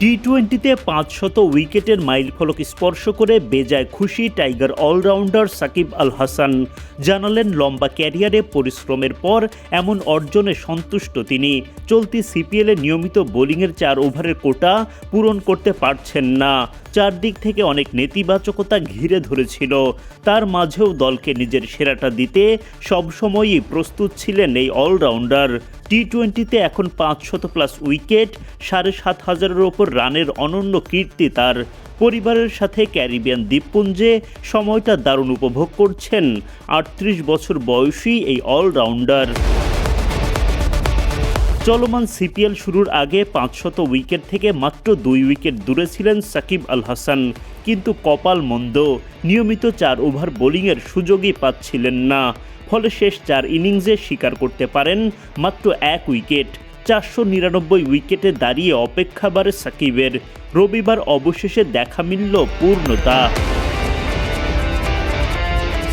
টি টোয়েন্টিতে পাঁচশত উইকেটের মাইলফলক স্পর্শ করে বেজায় খুশি টাইগার অলরাউন্ডার সাকিব আল হাসান। জানালেন, লম্বা ক্যারিয়ারে পরিশ্রমের পর এমন অর্জনে সন্তুষ্ট তিনি। চলতি সিপিএলে নিয়মিত বোলিংয়ের চার ওভারের কোটা পূরণ করতে পারছেন না। চারদিক থেকে অনেক নেতিবাচকতা ঘিরে ধরেছিল। তার মাঝেও দলকে নিজের সেরাটা দিতে সবসময়ই প্রস্তুত ছিলেন এই অলরাউন্ডার। টি টোয়েন্টিতে এখন পাঁচশত প্লাস উইকেট সাড়ে সাত হাজারের ওপর রানের অনন্য কীর্তি তার পরিবারের সাথে ক্যারিবিয়ান দ্বীপপুঞ্জে। সময়টা দারুণ উপভোগ করছেন আটত্রিশ বছর বয়সী এই অলরাউন্ডার চলমান সিপিএল শুরুর আগে পাঁচশত উইকেট থেকে মাত্র দুই উইকেট দূরে ছিলেন সাকিব আল হাসান, কিন্তু কপাল মন্দ। নিয়মিত চার ওভার বোলিংয়ের সুযোগই পাচ্ছিলেন না। ফলে শেষ চার ইনিংসে স্বীকার করতে পারেন মাত্র এক উইকেট। চারশো নিরানব্বই উইকেটে দাঁড়িয়ে অপেক্ষা বাড়ে সাকিবের। রবিবার অবশেষে দেখা মিলল পূর্ণতা।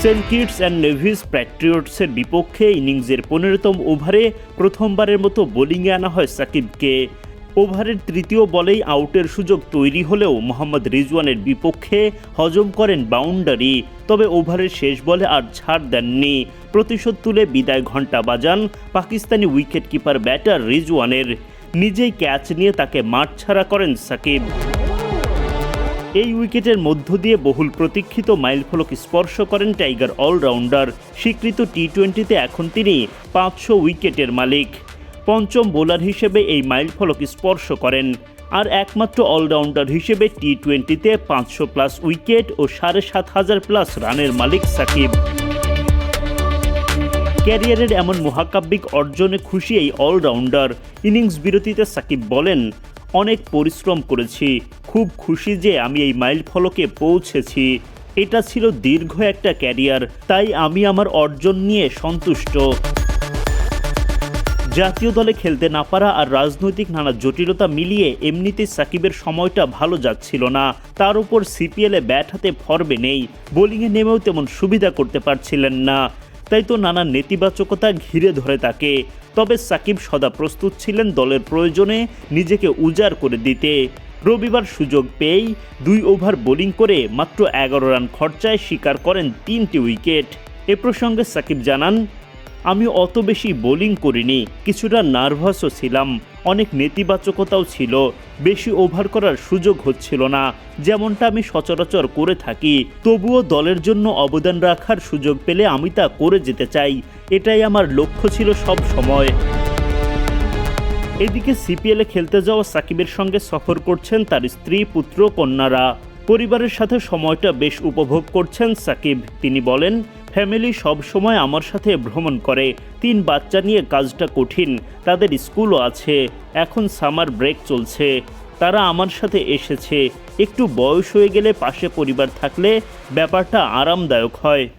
সেন্ট কিটস অ্যান্ড নেভিস প্যাট্রিয়টসের বিপক্ষে ইনিংসের পনেরোতম ওভারে প্রথমবারের মতো বোলিংয়ে আনা হয় সাকিবকে। ওভারের তৃতীয় বলেই আউটের সুযোগ তৈরি হলেও মোহাম্মদ রিজওয়ানের বিপক্ষে হজম করেন বাউন্ডারি, তবে ওভারের শেষ বলে আর ছাড় দেননি। প্রতিশোধ তুলে বিদায় ঘণ্টা বাজান পাকিস্তানি উইকেটকিপার ব্যাটার রিজওয়ানের। নিজেই ক্যাচ নিয়ে তাকে মাঠ ছাড়া করেন সাকিব। এই উইকেটের মধ্য দিয়ে বহুল প্রতীক্ষিত মাইলফলক স্পর্শ করেন টাইগার অলরাউন্ডার। স্বীকৃত টি টোয়েন্টিতে এখন তিনি পাঁচশো উইকেটের মালিক। পঞ্চম বোলার হিসেবে এই মাইলফলক স্পর্শ করেন। আর একমাত্র অলরাউন্ডার হিসেবে টি টোয়েন্টিতে পাঁচশো প্লাস উইকেট ও সাড়ে সাত হাজার প্লাস রানের মালিক সাকিব। ক্যারিয়ারের এমন মহাকাব্যিক অর্জনে খুশি এই অলরাউন্ডার। ইনিংস বিরতিতে সাকিব বলেন, অনেক পরিশ্রম করেছি। খুব খুশি যে আমি এই মাইল ফলকে পৌঁছেছি। এটা ছিল দীর্ঘ একটা ক্যারিয়ার, তাই আমি আমার অর্জন নিয়ে সন্তুষ্ট। জাতীয় দলে খেলতে না পারা আর রাজনৈতিক নানা জটিলতা মিলিয়ে এমনিতেই সাকিবের সময়টা ভালো যাচ্ছিল না। তার উপর সিপিএলে ব্যাট হাতে ফর্বে নেই বোলিংয়ে নেমেও তেমন সুবিধা করতে পারছিলেন না। তাই তো নানা নেতিবাচকতা ঘিরে ধরে তাকে। তবে সাকিব সদা প্রস্তুত ছিলেন দলের প্রয়োজনে নিজেকে উজাড় করে দিতে। রবিবার সুযোগ পেয়েই দুই ওভার বোলিং করে মাত্র এগারো রান খরচায় স্বীকার করেন তিনটি উইকেট। এ প্রসঙ্গে সাকিব জানান, আমি অত বেশি বোলিং করিনি, কিছুটা নার্ভাসও ছিলাম, অনেক নেতিবাচকতাও ছিল, বেশি ওভার করার সুযোগ হচ্ছিল না, যেমনটা আমি সচরাচর করে থাকি, তবুও দলের জন্য অবদান রাখার সুযোগ পেলে আমি তা করে যেতে চাই, এটাই আমার লক্ষ্য ছিল সব সময়। এদিকে সিপিএলে খেলতে যাওয়া সাকিবের সঙ্গে সফর করছেন তার স্ত্রী, পুত্র, কন্যারা। পরিবারের সাথে সময়টা বেশ উপভোগ করছেন সাকিব। তিনি বলেন, ফ্যামিলি সব সময় আমার সাথে ভ্রমণ করে। তিন বাচ্চা নিয়ে কাজটা কঠিন। তাদের স্কুলও আছে। এখন সামার ব্রেক চলছে। তারা আমার সাথে এসেছে। একটু বয়স হয়ে গেলে পাশে পরিবার থাকলে ব্যাপারটা আরামদায়ক হয়।